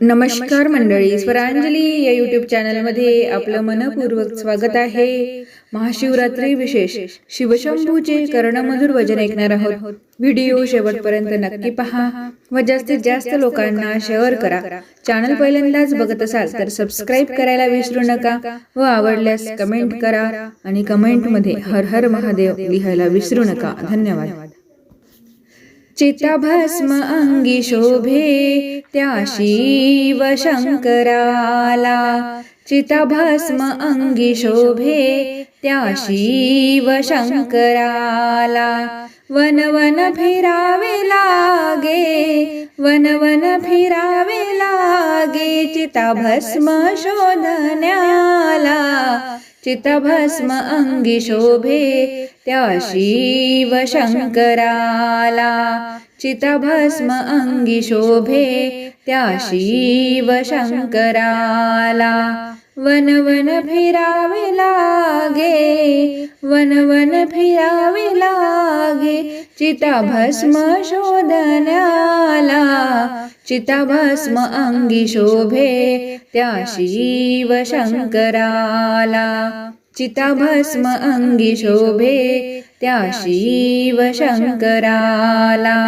नमस्कार मंडळी स्वरांजली या युट्यूब चॅनलमध्ये आपलं मनपूर्वक स्वागत आहे. महाशिवरात्री विशेष शिवशंभूचे कर्णमधुर वचन ऐकणार आहोत. व्हिडिओ शेवटपर्यंत नक्की पहा व जास्तीत जास्त लोकांना शेअर करा. चॅनल पहिल्यांदाच बघत असाल तर सबस्क्राईब करायला विसरू नका व आवडल्यास कमेंट करा आणि कमेंटमध्ये हर हर महादेव लिहायला विसरू नका. धन्यवाद. चिताभस्म अंगी शोभे त्या शिव शंकराला. चिताभस्म अंगी शोभे त्या शिव शंकराला. वन वन फिरावे लागे वन वन फिरावे लागे चिताभस्म शोधण्याला. चितभस्म अंगी शोभे त्या शिव शंकराला. चितभस्म अंगी शोभे त्या शिव शंकराला. वन वन फिरावे लागे वन वन फिरावे लागे चिताभस्म शोधण्याला. चिताभस्म अंगी शोभे त्या शिव शंकराला. चिताभस्म अंगी शोभे त्या शिव शंकराला.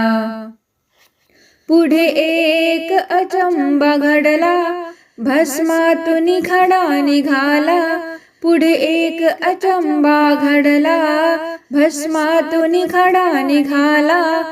पुढे एक अचंबा घडला भस्मातून खडा निघाला. पुढे एक अचंबा घडला भस्मातून खडा निघाला.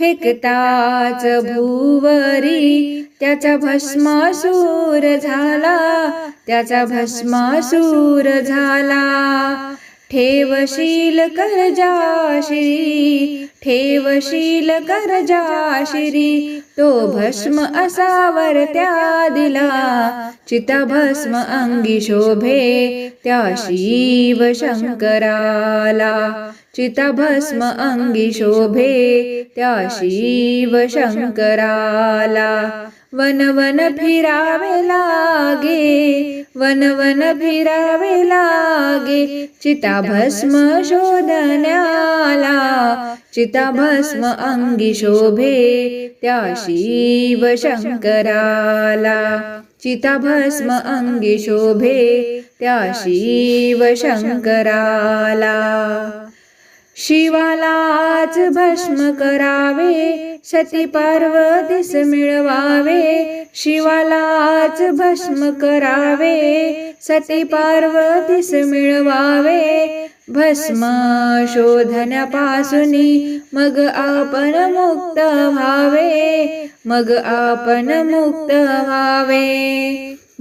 फेकताच भूवरी. त्याचा भस्मासूर झाला. त्याचा भस्मासूर झाला. ठेवशील करजाशिरी ठेवशील करजाशिरी तो भस्म असावर त्या दिला. चिताभस्म अंगी शोभे. त्या शिव शंकराला. चिताभस्म अंगी शोभे त्या शिव शंकराला. वन वन फिरावे लागे वन वन फिरावे लागे. चिताभस्म शोधण्याला चिताभस्म अंगी शोभे त्या शिव शंकराला. चिताभस्म अंगी शोभे त्या शिव शंकराला. शिवालाच भस्म करावे सती पार्वतीस मिळवावे. शिवालाच भस्म करावे सती पार्वतीस मिळवावे. भस्म शोधण्यापासून मग आपण मुक्त व्हावे मग आपण मुक्त व्हावे.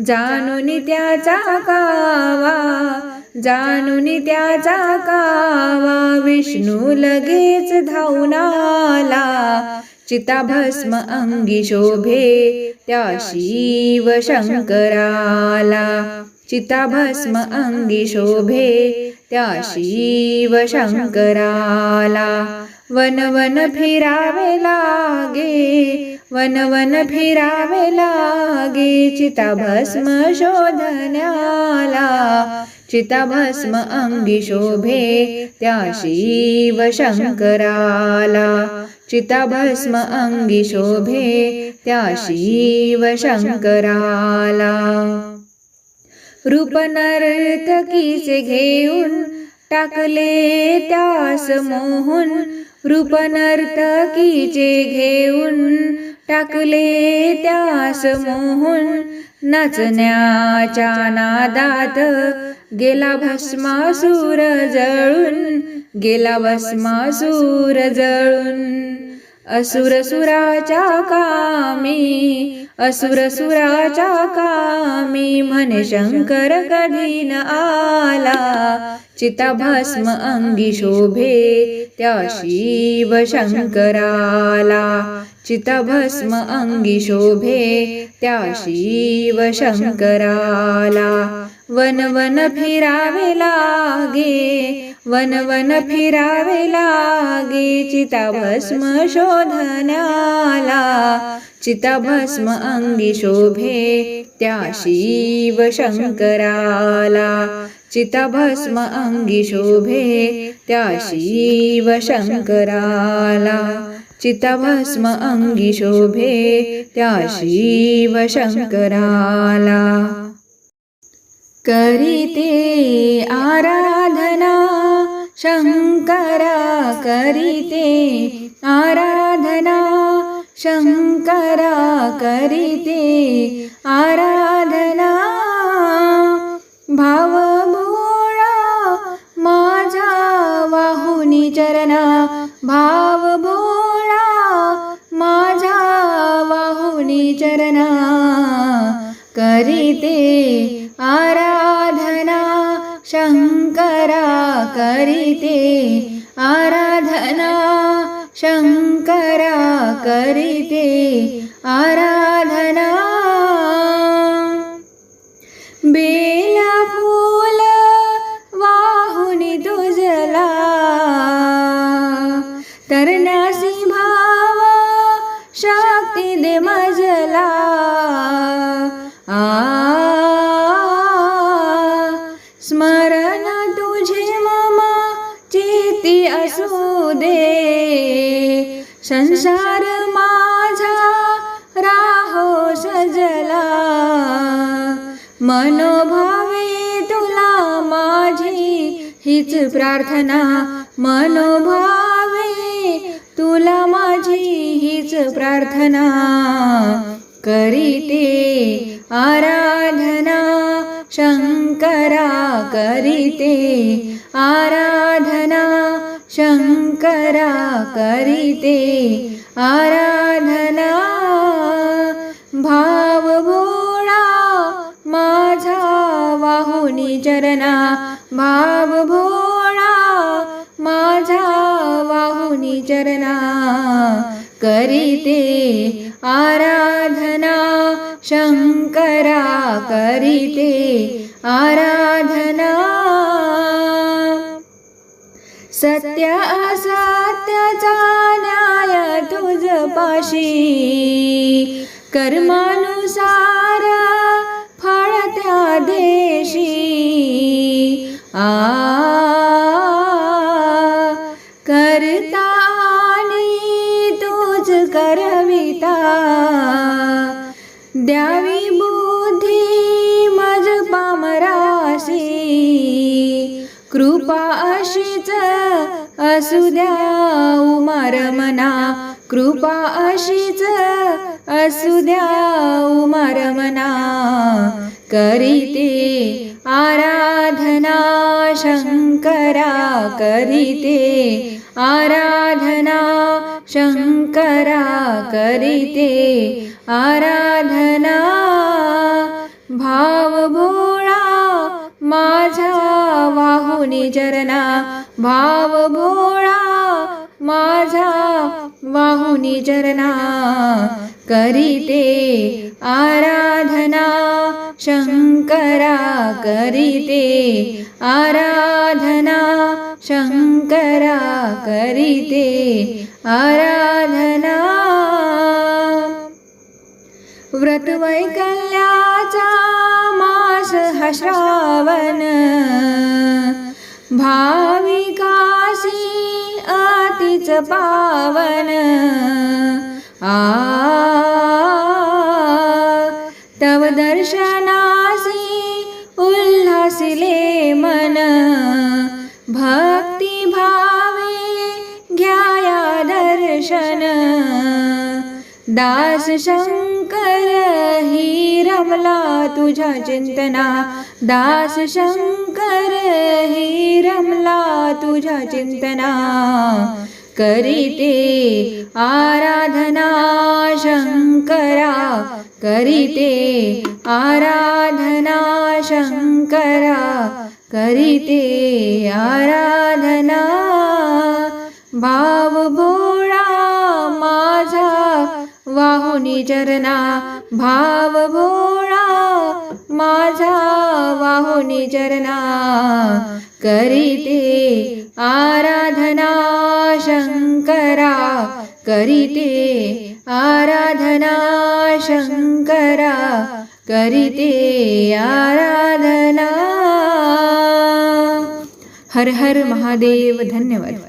जाणून त्याचा कावा जाणून त्याचा कावा विष्णू लगेच धावून आला चिताभस्म अंगी शोभे. त्या शिव शंकराला. चिताभस्म अंगी शोभे. त्या शिव शंकराला. वन वन फिरावे लागे. वन वन फिरावे लागे. चिताभस्म शोधण्याला. चिताभस्म अंगी शोभे त्या शिव शंकराला चिताभस्म अंगी शोभे त्या शिव शंकराला रूप नर्तकीचे घेऊन टाकले त्यास मोहून? रूप नर्तकीचे घेऊन टाकले त्यास मोहून? नाचण्याच्या नादात गेला भस्मासूर जळून गेला भस्मासूर जळून. असुर सुराच्या कामी असुर सुराच्या कामी म्हणे शंकर कधी न आला चिताभस्म अंगी शोभे त्या शिव शंकराला. चिता भस्म अंगी शोभे त्या शिव शंकराला. वन वन फिरावे लागे वन वन फिरावे लागे चिताभस्म शोधण्याला चिताभस्म अंगी शोभे त्या शिव शंकराला चिताभस्म अंगी शोभे त्या शिव शंकराला चिताभस्म अंगी शोभे त्या शिव शंकराला. करीते आराधना शंकरा करीते आराधना शंकरा करीते आराधना। भाव भोळा माझा वाहुनी चरणा भाव शंकरा करीते आराधना शंकरा करीते आराधना। बेला फूल तुजला तुझला तरण्यासी भाव शक्ति दे मजला। आ संसार माझा राहो सजला मनोभावे तुला माझी हीच प्रार्थना. मनोभावे तुला माझी हीच प्रार्थना. करीते आराधना शंकरा करीते आराधना. शंकरा करीते आराधना। भाव भोळा माझा वाहुनी चरणा। भाव भोळा माझा वाहुनी चरणा। करीते आराधना शंकरा करीते आराधना। सत्य असत्याचा न्याय तुझ पाशी. कर्मानुसार फळ त्या देशी. आ करता आणि तूच करविता. द्यावी बुद्धी मज पामराशी. कृपा असू द्या उमार मना कृपा अशीच असू द्या उमार मना. करीते आराधना शंकरा करीते आराधना शंकरा करीते आराधना वाहुनी चरणा भाव भोळा माझा वाहुनी चरणा. करीते आराधना शंकरा करीते आराधना शंकरा करीते आराधना. व्रत वैकल्याचा मास हा श्रावण. भाविकाशी अतिच पावन आ दास शंकर ही रमला तुझ्या चिंतना. दास शंकर ही रमला तुझ्या चिंतना. करीते आराधना शंकरा. करीते आराधना शंकरा. करीते आराधना. भाव वाहुनी भाव भोळा माझा वाहुनी चरणा करीते आराधना शंकरा करीते आराधना शंकरा करीते आराधना. हर हर महादेव धन्यवाद.